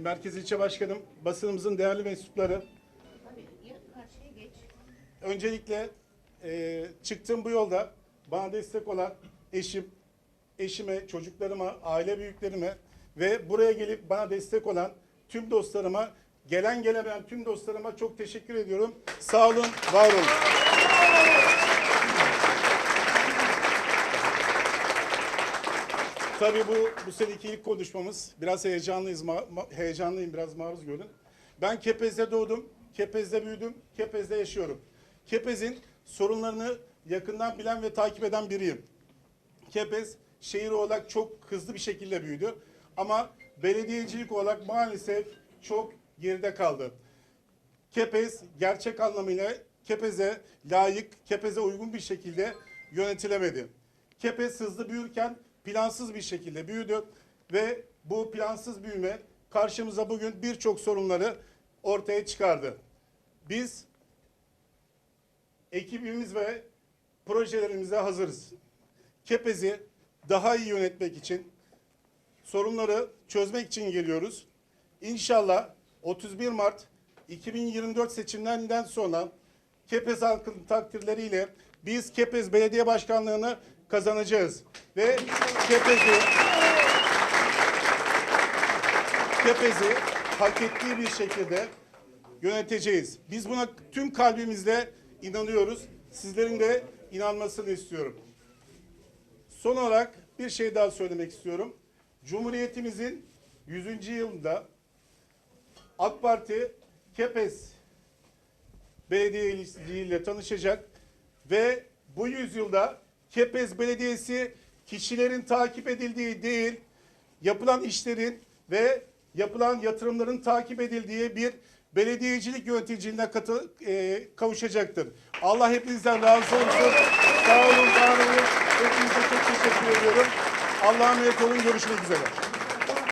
Merkez İlçe Başkanım, basınımızın değerli mensupları, öncelikle e, çıktığım bu yolda bana destek olan eşim, eşime, çocuklarıma, aile büyüklerime ve buraya gelip bana destek olan tüm dostlarıma, gelen gelemeyen tüm dostlarıma çok teşekkür ediyorum. Sağ olun, var olun. Tabii bu bu seneki ilk konuşmamız. Biraz heyecanlıyız, ma- ma- heyecanlıyım, biraz maruz görün. Ben Kepez'de doğdum, Kepez'de büyüdüm, Kepez'de yaşıyorum. Kepez'in sorunlarını yakından bilen ve takip eden biriyim. Kepez şehir olarak çok hızlı bir şekilde büyüdü. Ama belediyecilik olarak maalesef çok geride kaldı. Kepez gerçek anlamıyla Kepez'e layık, Kepez'e uygun bir şekilde yönetilemedi. Kepez hızlı büyürken plansız bir şekilde büyüdü ve bu plansız büyüme karşımıza bugün birçok sorunları ortaya çıkardı. Biz ekibimiz ve projelerimize hazırız. Kepez'i daha iyi yönetmek için, sorunları çözmek için geliyoruz. İnşallah 31 Mart 2024 seçimlerinden sonra Kepez halkının takdirleriyle biz Kepez Belediye Başkanlığı'nı kazanacağız. Ve Kepez'i Kepez'i hak ettiği bir şekilde yöneteceğiz. Biz buna tüm kalbimizle inanıyoruz. Sizlerin de inanmasını istiyorum. Son olarak bir şey daha söylemek istiyorum. Cumhuriyetimizin 100. yılında AK Parti Kepez Belediyeciliğiyle tanışacak ve bu yüzyılda Kepez Belediyesi kişilerin takip edildiği değil, yapılan işlerin ve yapılan yatırımların takip edildiği bir belediyecilik yöneticiliğine katı, e, kavuşacaktır. Allah hepinizden razı olsun. Sağ olun, var olun. Hepinize çok teşekkür ediyorum. Allah'a emanet olun. Görüşmek üzere.